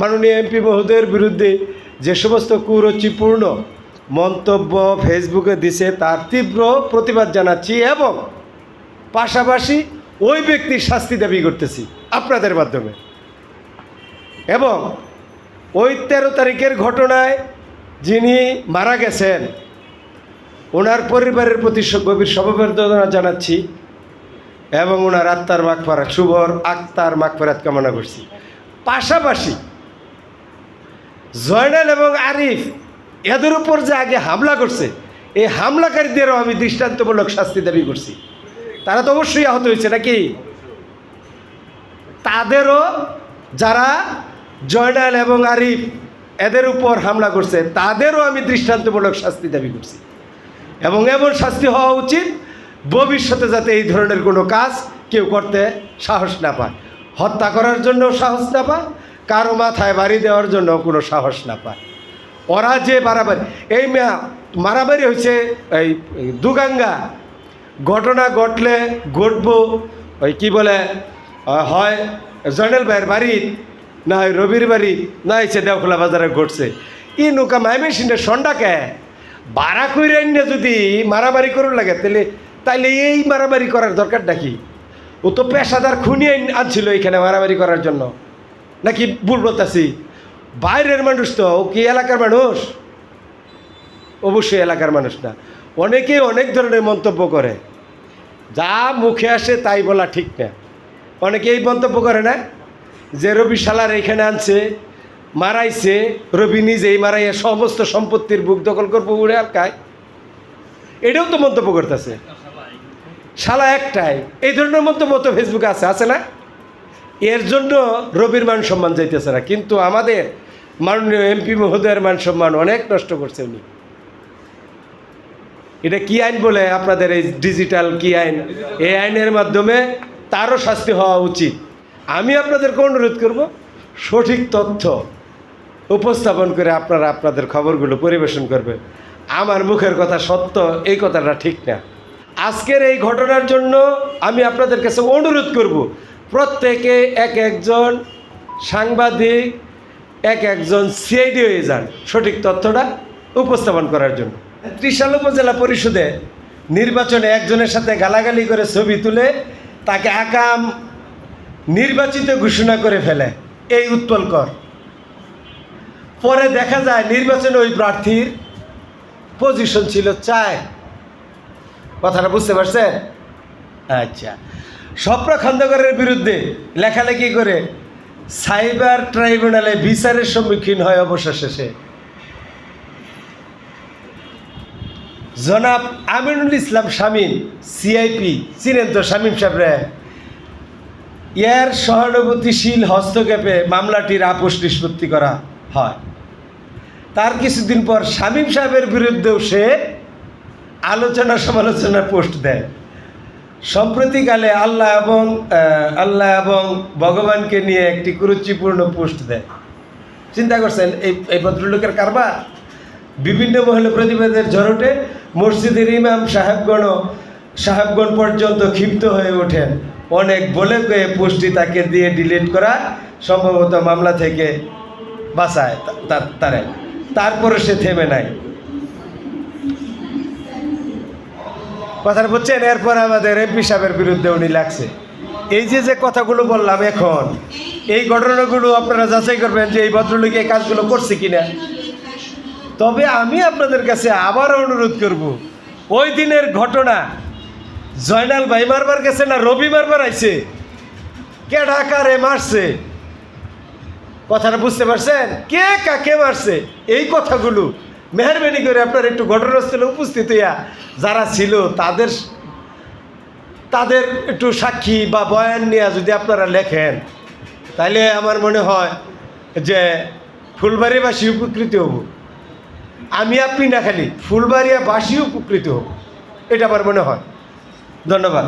মাননীয় এমপি মহোদয়ের বিরুদ্ধে যে সমস্ত কুরুচিপূর্ণ মন্তব্য ফেসবুকে দিছে, তার তীব্র প্রতিবাদ জানাচ্ছি এবং পাশাপাশি ওই ব্যক্তির শাস্তি দাবি করতেছি আপনাদের মাধ্যমে। এবং ওই তেরো তারিখের ঘটনায় যিনি মারা গেছেন, ওনার পরিবারের প্রতি গভীর সমবেদনা জানাচ্ছি এবং ওনার আত্মার মাগফারাত, শুভর আত্মার মাগফারাত কামনা করছি। পাশাপাশি জয়নাল এবং আরিফ এদের উপর যে আগে হামলা করছে, এই হামলাকারীদেরও আমি দৃষ্টান্তমূলক শাস্তি দাবি করছি। তারা তো অবশ্যই আহত হয়েছে নাকি? তাদেরও যারা জয়নাল এবং আরিফ এদের উপর হামলা করছে, তাদেরও আমি দৃষ্টান্তমূলক শাস্তি দাবি করছি। এবং এমন শাস্তি হওয়া উচিত, ভবিষ্যতে যাতে এই ধরনের কোনো কাজ কেউ করতে সাহস না পায়। হত্যা করার জন্য সাহস না পায় কারও মাথায় বাড়ি দেওয়ার জন্য কোনো সাহস না পায়। ওরা যে মারামারি এই মারামারি হয়েছে, এই দুগাঙ্গা। ঘটনা ঘটলে ঘটব, ওই কি বলে হয় জয়নাল ভাইয়ের বাড়ির, না হয় রবির বাড়ি না হয়েছে দেওখোলা বাজারে ঘটছে। ই নৌকা মাইমেশিনের সন্ডাকে বাড়া কইরে এনে যদি মারামারি করুন লাগে, তাহলে তাইলে এই মারামারি করার দরকার কি? ও তো পেশাদার খুনি আন- আনছিল এখানে মারামারি করার জন্য। নাকি ভুল বলতেছি? বাইরের মানুষ তো, ও কি এলাকার মানুষ? অবশ্যই এলাকার মানুষ না। অনেকেই অনেক ধরনের মন্তব্য করে। যা মুখে আসে তাই বলা ঠিক না। অনেকে এই মন্তব্য করে না যে রবি শালার এখানে আনছে, মারাইছে, রবি নিজেই মারাইয়া সমস্ত সম্পত্তির বুক দখল করব উড়ে এলাকায় এটাও তো মন্তব্য করতেছে। শালা একটাই। এই ধরনের মন্তব্য তো ফেসবুকে আছে আছে না? এর জন্য রবির মান সম্মান যাইতেছে না। কিন্তু আমাদের মাননীয় এমপি মহোদয়ের মান সম্মান অনেক নষ্ট করছে উনি। এটা কি আইন বলে? আপনাদের এই ডিজিটাল কি আইন? এই আইনের মাধ্যমে তারও শাস্তি হওয়া উচিত। আমি আপনাদেরকে অনুরোধ করব, সঠিক তথ্য উপস্থাপন করে আপনারা আপনাদের খবরগুলো পরিবেশন করবেন। আমার মুখের কথা সত্য, এই কথাটা ঠিক না। আজকের এই ঘটনার জন্য আমি আপনাদের কাছে অনুরোধ করব প্রত্যেকে এক একজন সাংবাদিক, এক একজন সিআইডি হয়ে যান। সঠিক তথ্যটা উপস্থাপন করার জন্য। ত্রিশাল উপজেলা পরিষদে নির্বাচনে একজনের সাথে গালাগালি করে ছবি তুলে তাকে আকাম নির্বাচিত ঘোষণা করে ফেলে। এই উৎপল কর। পরে দেখা যায় নির্বাচনে ওই প্রার্থীর পজিশন ছিল চায়। কথাটা বুঝতে পারছেন? আচ্ছা। স্বপ্ন খন্দকারের বিরুদ্ধে লেখালেখি করে সাইবার ট্রাইব্যুনালে বিচারের সম্মুখীন হয় অবশেষে। সে জনাব আমিনুল ইসলাম শামীম সিআইপি চিনেন তো শামীম সাহেবরে? এর সহানুভূতিশীল হস্তক্ষেপে মামলাটির আপোষ নিষ্পত্তি করা হয়। তার কিছুদিন পর শামীম সাহেবের বিরুদ্ধেও সে আলোচনা সমালোচনার পোস্ট দেয়। সম্প্রতিকালে আল্লাহ এবং আল্লাহ এবং ভগবানকে নিয়ে একটি কুরুচিপূর্ণ পোস্ট দেয়। চিন্তা করছেন, এই এই ভদ্রলোকের কারবার? বিভিন্ন মহলে প্রতিবাদের ঝড়টে মসজিদের ইমাম সাহেবগণ সাহেবগণ পর্যন্ত ক্ষিপ্ত হয়ে ওঠেন। অনেক বলে কয়ে পোস্টটি তাকে দিয়ে ডিলিট করা সম্ভবত মামলা থেকে বাঁচায় তারে। তারপরে সে থেমে নাই। কথাটা বুঝছেন? এরপর আমাদের এমপি সাহেবের বিরুদ্ধে উনি লাগছে। এই যে যে কথাগুলো বললাম এখন, এই ঘটনাগুলো আপনারা যাচাই করবেন যে এই ভদ্রলোক এই কাজগুলো করছে কিনা। তবে আমি আপনাদের কাছে আবারও অনুরোধ করব, ওই দিনের ঘটনা, জয়নাল ভাই মারবার গেছে না রবি মারবার আইছে? কে ঢাকারে মারছে? কথাটা বুঝতে পারছেন? কে কাকে মারছে? এই কথাগুলো মেহরবানি করে আপনার একটু ঘটনাস্থলে উপস্থিত হইয়া যারা ছিল তাদের তাদের একটু সাক্ষী বা বয়ান নিয়ে যদি আপনারা লেখেন তাহলে আমার মনে হয় যে ফুলবাড়িবাসী উপকৃত হব। আমি আপনি না খালি ফুলবাড়িয়াবাসী উপকৃত হব, এটা আমার মনে হয়। ধন্যবাদ।